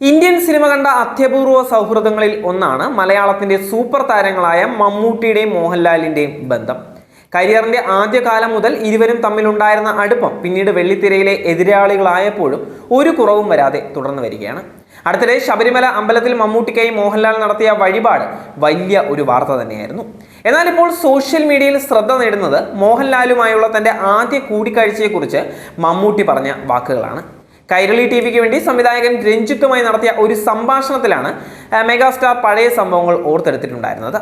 Indian cinema കണ്ട അത്യപൂർവ സൗഹൃദങ്ങളിൽ ഒന്നാണ് മലയാളത്തിന്റെ സൂപ്പർ താരങ്ങളായ മമ്മൂട്ടിയുടെയും മോഹൻലാലിന്റെയും ബന്ധം. കരിയറിന്റെ ആദ്യകാലം മുതൽ ഇരുവരും തമ്മിലുണ്ടായിരുന്ന അടുപ്പം പിന്നീട് വെള്ളിത്തിരയിലെ എതിരാളികളായപ്പോഴും ഒരു കുറവും വരാതെ തുടർന്നു വരികയാണ്. അടുത്തിടെ ശബരിമല അമ്പലത്തിൽ മമ്മൂട്ടിക്കായി മോഹൻലാൽ നടത്തിയ വഴിപാട് വലിയ ഒരു വാർത്ത തന്നെയായിരുന്നു. എന്നാൽ ഇപ്പോൾ സോഷ്യൽ മീഡിയയിൽ ശ്രദ്ധ നേടുന്നത് മോഹൻലാലുമായുള്ള തന്റെ ആദ്യ കൂടിക്കാഴ്ചയെക്കുറിച്ച് മമ്മൂട്ടി പറഞ്ഞ വാക്കുകളാണ്. കൈരളി ടി വിക്ക് വേണ്ടി സംവിധായകൻ രഞ്ജിത്തുമായി നടത്തിയ ഒരു സംഭാഷണത്തിലാണ് മെഗാസ്റ്റാർ പഴയ സംഭവങ്ങൾ ഓർത്തെടുത്തിട്ടുണ്ടായിരുന്നത്.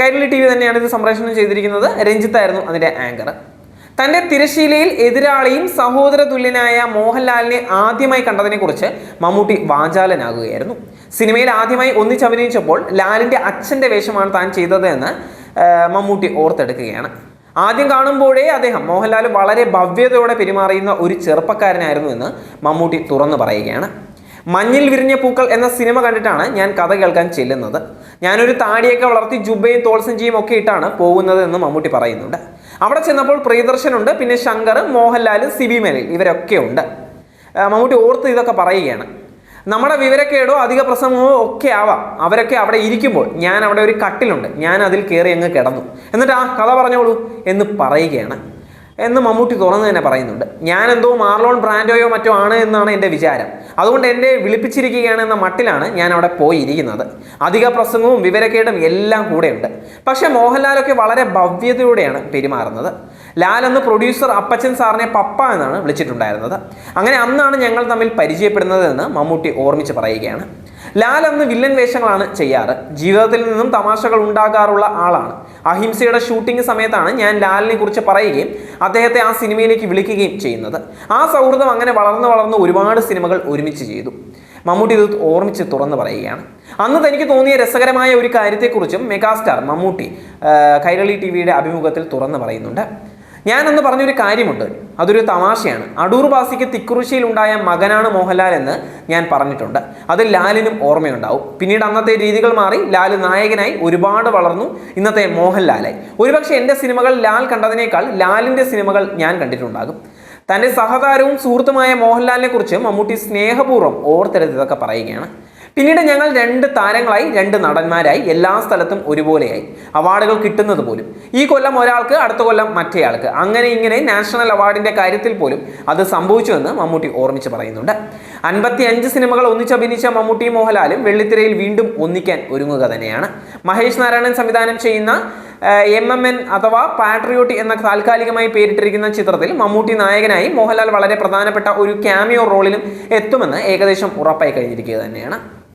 കൈരളി ടി വി തന്നെയാണ് ഇത് സംപ്രേഷണം ചെയ്തിരിക്കുന്നത്. രഞ്ജിത്തായിരുന്നു അതിന്റെ ആങ്കർ തന്റെ തിരശീലയിൽ എതിരാളിയും സഹോദര തുല്യനായ മോഹൻലാലിനെ ആദ്യമായി കണ്ടതിനെക്കുറിച്ച് മമ്മൂട്ടി വാചാലനാകുകയായിരുന്നു. സിനിമയിൽ ആദ്യമായി ഒന്നിച്ചഭിനയിച്ചപ്പോൾ ലാലിന്റെ അച്ഛന്റെ വേഷമാണ് താൻ ചെയ്തത് എന്ന് മമ്മൂട്ടി ഓർത്തെടുക്കുകയാണ്. ആദ്യം കാണുമ്പോഴേ അദ്ദേഹം മോഹൻലാൽ വളരെ ഭവ്യതയോടെ പെരുമാറിയുന്ന ഒരു ചെറുപ്പക്കാരനായിരുന്നു എന്ന് മമ്മൂട്ടി തുറന്നു പറയുകയാണ്. മഞ്ഞിൽ വിരിഞ്ഞ പൂക്കൾ എന്ന സിനിമ കണ്ടിട്ടാണ് ഞാൻ കഥ കേൾക്കാൻ ചെല്ലുന്നത്. ഞാനൊരു താടിയൊക്കെ വളർത്തി ജുബയും തോൾസഞ്ചിയും ഒക്കെ ഇട്ടാണ് പോകുന്നത് എന്ന് മമ്മൂട്ടി പറയുന്നുണ്ട്. അവിടെ ചെന്നപ്പോൾ പ്രിയദർശനുണ്ട് പിന്നെ ശങ്കർ മോഹൻലാൽ സിബി മേനൽ ഇവരൊക്കെ ഉണ്ട്. മമ്മൂട്ടി ഓർത്ത് ഇതൊക്കെ പറയുകയാണ്. നമ്മുടെ വിവരക്കേടോ അധിക പ്രസംഗമോ ഒക്കെ ആവാം. അവരൊക്കെ അവിടെ ഇരിക്കുമ്പോൾ ഞാൻ അവിടെ ഒരു കട്ടിലുണ്ട്. ഞാൻ അതിൽ കയറി അങ്ങ് കിടന്നു. എന്നിട്ട് ആ കഥ പറഞ്ഞോളൂ എന്ന് പറയുകയാണ്. എന്ന് മമ്മൂട്ടി തുറന്ന് തന്നെ പറയുന്നുണ്ട്. ഞാൻ എന്തോ മാർലോൺ ബ്രാൻഡോയോ മറ്റോ ആണ് എന്നാണ് എന്റെ വിചാരം. അതുകൊണ്ട് എന്നെ വിളിപ്പിച്ചിരിക്കുകയാണ് എന്ന മട്ടിലാണ് ഞാൻ അവിടെ പോയിരിക്കുന്നത്. അധിക പ്രസംഗവും വിവരക്കേടും എല്ലാം കൂടെയുണ്ട്. പക്ഷേ മോഹൻലാലൊക്കെ വളരെ ഭവ്യതയോടെയാണ് പെരുമാറുന്നത്. ലാൽ അന്ന് പ്രൊഡ്യൂസർ അപ്പച്ചൻ സാറിനെ പപ്പ എന്നാണ് വിളിച്ചിട്ടുണ്ടായിരുന്നത്. അങ്ങനെ അന്നാണ് ഞങ്ങൾ തമ്മിൽ പരിചയപ്പെടുന്നത് എന്ന് മമ്മൂട്ടി ഓർമ്മിച്ച് പറയുകയാണ്. ലാൽ അന്ന് വില്ലൻ വേഷങ്ങളാണ് ചെയ്യാറ്. ജീവിതത്തിൽ നിന്നും തമാശകൾ ഉണ്ടാകാറുള്ള ആളാണ്. അഹിംസയുടെ ഷൂട്ടിംഗ് സമയത്താണ് ഞാൻ ലാലിനെ കുറിച്ച് പറയുകയും അദ്ദേഹത്തെ ആ സിനിമയിലേക്ക് വിളിക്കുകയും ചെയ്യുന്നത്. ആ സൗഹൃദം അങ്ങനെ വളർന്നു വളർന്ന് ഒരുപാട് സിനിമകൾ ഒരുമിച്ച് ചെയ്തു. മമ്മൂട്ടി ഇത് ഓർമ്മിച്ച് തുറന്നു പറയുകയാണ്. അന്ന് തനിക്ക് തോന്നിയ രസകരമായ ഒരു കാര്യത്തെക്കുറിച്ചും മെഗാസ്റ്റാർ മമ്മൂട്ടി കൈരളി ടി വിയുടെ അഭിമുഖത്തിൽ തുറന്നു പറയുന്നുണ്ട്. ഞാൻ അന്ന് പറഞ്ഞൊരു കാര്യമുണ്ട്. അതൊരു തമാശയാണ്. അടൂർ ബാസിക്ക് തിക്കുറിശ്ശിയിൽ ഉണ്ടായ മകനാണ് മോഹൻലാൽ എന്ന് ഞാൻ പറഞ്ഞിട്ടുണ്ട്. അത് ലാലിനും ഓർമ്മയുണ്ടാവും. പിന്നീട് അന്നത്തെ രീതികൾ മാറി ലാൽ നായകനായി ഒരുപാട് വളർന്നു ഇന്നത്തെ മോഹൻലാലായി. ഒരുപക്ഷെ എന്റെ സിനിമകൾ ലാൽ കണ്ടതിനേക്കാൾ ലാലിന്റെ സിനിമകൾ ഞാൻ കണ്ടിട്ടുണ്ടാകും. തന്റെ സഹതാരവും സുഹൃത്തുമായ മോഹൻലാലിനെ കുറിച്ച് മമ്മൂട്ടി സ്നേഹപൂർവം ഓർത്തെടുത്തതൊക്കെ പറയുകയാണ്. പിന്നീട് ഞങ്ങൾ രണ്ട് താരങ്ങളായി രണ്ട് നടന്മാരായി എല്ലാ സ്ഥലത്തും ഒരുപോലെയായി. അവാർഡുകൾ കിട്ടുന്നത് പോലും. ഈ കൊല്ലം ഒരാൾക്ക് അടുത്ത കൊല്ലം മറ്റേയാൾക്ക്. അങ്ങനെ ഇങ്ങനെ നാഷണൽ അവാർഡിന്റെ കാര്യത്തിൽ പോലും അത് സംഭവിച്ചുവെന്ന് മമ്മൂട്ടി ഓർമ്മിച്ച് പറയുന്നുണ്ട്. അൻപത്തി അഞ്ച് സിനിമകൾ ഒന്നിച്ചഭിനയിച്ച മമ്മൂട്ടി മോഹൻലാലും വെള്ളിത്തിരയിൽ വീണ്ടും ഒന്നിക്കാൻ ഒരുങ്ങുക തന്നെയാണ്. മഹേഷ് നാരായണൻ സംവിധാനം ചെയ്യുന്ന എം എം എൻ അഥവാ പാട്രിയോട്ടി എന്ന താൽക്കാലികമായി പേരിട്ടിരിക്കുന്ന ചിത്രത്തിൽ മമ്മൂട്ടി നായകനായി മോഹൻലാൽ വളരെ പ്രധാനപ്പെട്ട ഒരു ക്യാമിയോ റോളിലും എത്തുമെന്ന് ഏകദേശം ഉറപ്പായി കഴിഞ്ഞിരിക്കുക തന്നെയാണ്.